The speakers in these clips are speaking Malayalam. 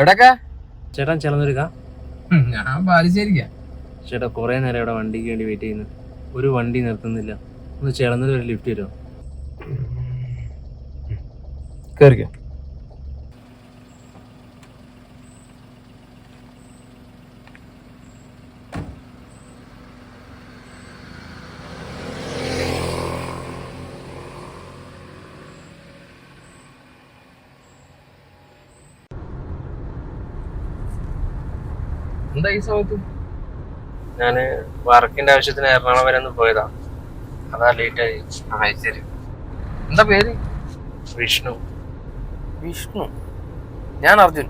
എവിടൊക്കെ ചേട്ടൻ ചേർന്നെടുക്ക ഞാൻ ബാലുശ്ശേരിക്ക ചേട്ടാ കുറേ നേരം ഇവിടെ വണ്ടിക്ക് വേണ്ടി വെയിറ്റ് ചെയ്യുന്നു. ഒരു വണ്ടി നിർത്തുന്നില്ല. ഒന്ന് ചേർന്നത് ഒരു ലിഫ്റ്റ് തരുമോ കേറിക്കോ. എന്താ ഈ സമയത്ത്? ഞാൻ വർക്കിന്റെ ആവശ്യത്തിന് എറണാകുളം വരെ ഒന്ന് പോയതാ. അതാ ലേറ്റ് ആയി. ശരി. എന്താ പേര്? വിഷ്ണു. വിഷ്ണു. ഞാൻ അർജുൻ.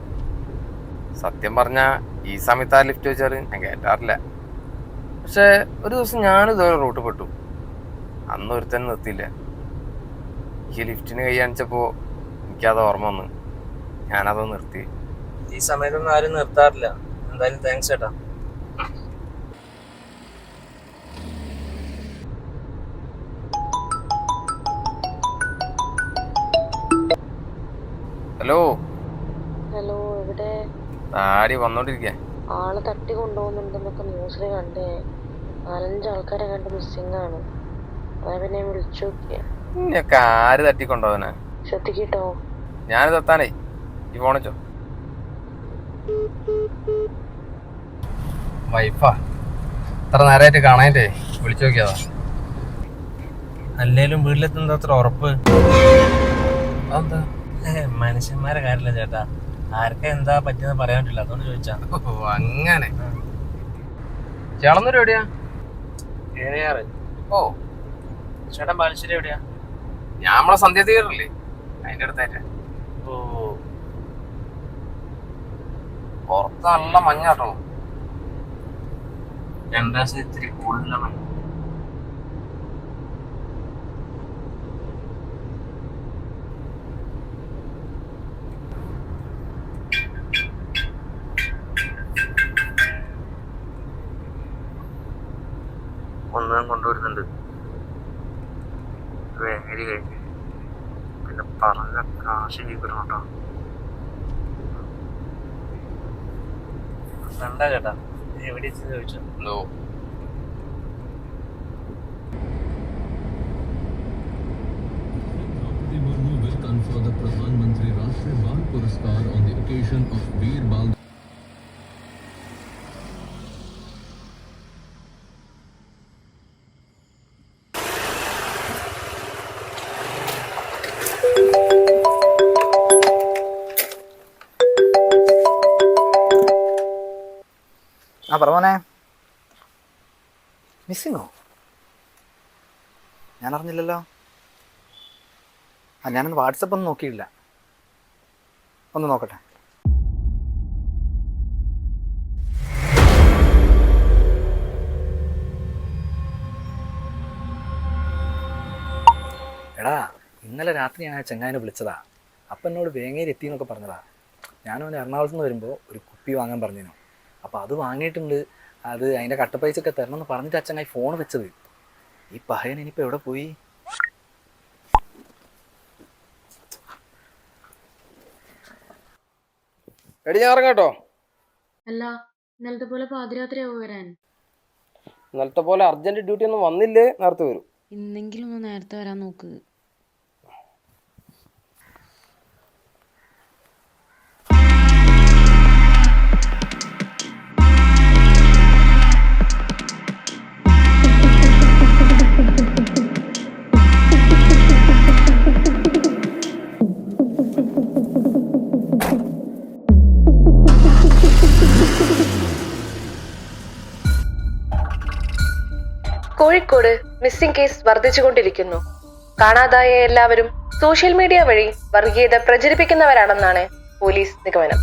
സത്യം പറഞ്ഞ ഈ സമയത്ത് ആ ലിഫ്റ്റ് വെച്ചാൽ ഞാൻ കയറ്റാറില്ല പക്ഷെ ഒരു ദിവസം ഞാനും ഇതുപോലെ റൂട്ട് പെട്ടു. അന്ന് ഒരുത്തൻ നിർത്തിയില്ല. ഈ ലിഫ്റ്റിന് കൈ അണിച്ചപ്പോ എനിക്കത് ഓർമ്മ വന്നു. ഞാനത് നിർത്തി. ഈ സമയത്തൊന്നും ആരും നിർത്താറില്ല. എന്തായാലും താങ്ക്സ് ചേട്ടാ. ഹലോ. ഹലോ എവിടെ? താടി വന്നോണ്ടിരിക്കേ. ആൾ തട്ടി കൊണ്ടുപോകുന്നുണ്ടെന്നൊക്കെ ന്യൂസിൽ കണ്ടേ. നാലഞ്ച് ആൾക്കാരെ കണ്ട് മിസ്സിംഗ് ആണ്. അതാ പിന്നെ ഞാൻ വിളിച്ചു നോക്കിയ. ഇനിയൊക്കെ തട്ടി തട്ടിക്കൊണ്ടോവനാ ശ്രദ്ധിക്കട്ടോ? ഞാൻ തത്താനേ ഈ ഫോണിച്ചോ വൈഫാ. ഇത്ര നേരമായിട്ട് കാണാനേ വിളിച്ചു നോക്കിയതാ. അല്ലേലും വീട്ടിലെത്തുന്നത് അത്ര ഉറപ്പ്? അതെന്താ? മനുഷ്യന്മാരെ കാര്യമില്ല ചേട്ടാ. ആർക്ക എന്താ പറ്റിയെന്ന് പറയാൻ പറ്റില്ല. അതുകൊണ്ട് ചോദിച്ചാ. ഓ അങ്ങനെ. ചേളന്നൂർ എവിടെയാ? ഏഴയാറ് ഓ. ചേട്ടൻ പാലശ്ശേരി എവിടെയാ? ഞാൻ നമ്മളെ സന്ധ്യ തീരല്ലേ അതിന്റെ അടുത്തായിട്ട്. ഓ. പുറത്ത് നല്ല മഞ്ഞാട്ടോ. രണ്ടാം ഇത്തിരി കൂടുതലാണ് ഒന്നും കൊണ്ടുവരുന്നുണ്ട്. വേങ്ങരി കഴിഞ്ഞ് പിന്നെ പറഞ്ഞ കാശ് ജീവിക്കണം കേട്ടോ. ചേട്ടാ എവിടെ ചോദിച്ചു എന്തോ Draupadi Murmu will confer the Pradhan Mantri Rashtriya Bal Puraskar on the occasion of Veer Bal ആ പറവനെ മിസ്സിങ്ങോ? ഞാൻ അറിഞ്ഞില്ലല്ലോ. ആ ഞാനൊന്ന് വാട്സപ്പ് ഒന്നും നോക്കിയില്ല. ഒന്ന് നോക്കട്ടെ. എടാ ഇന്നലെ രാത്രി ഞാൻ ആ വിളിച്ചതാ. അപ്പം എന്നോട് വേങ്ങേരി എത്തി എന്നൊക്കെ പറഞ്ഞതാ. ഞാനും അവൻ എറണാകുളത്ത് നിന്ന് വരുമ്പോൾ ഒരു കുപ്പി വാങ്ങാൻ പറഞ്ഞിരുന്നു. അപ്പോൾ അത് വാങ്ങിയിട്ടുണ്ട്. അത് അതിന്റെ കട്ട പൈസ ഒക്കെ തരണം എന്ന് പറഞ്ഞിട്ട് അച്ഛനായി ഫോൺ വെച്ചത്. ഈ പഹയൻ ഇനിയിപ്പോൾ എവിടെ പോയി? എടി ഞാൻ ഇറങ്ങാട്ടോ. അല്ല ഇന്നലത്തെ പോലെ പാതിരാത്രിയാവോ വരാൻ? ഇന്നലത്തെ പോലെ അർജന്റ് ഡ്യൂട്ടി ഒന്നും വന്നില്ലേ? നേരത്തെ വരും. ഇന്നെങ്കിലും ഒന്ന് നേരത്തെ വരാൻ നോക്ക്. കോഴിക്കോട് മിസ്സിംഗ് കേസ് വർദ്ധിച്ചുകൊണ്ടിരിക്കുന്നു. കാണാതായ എല്ലാവരും സോഷ്യൽ മീഡിയ വഴി വർഗീയത പ്രചരിപ്പിക്കുന്നവരാണെന്നാണ് പോലീസ് നിഗമനം.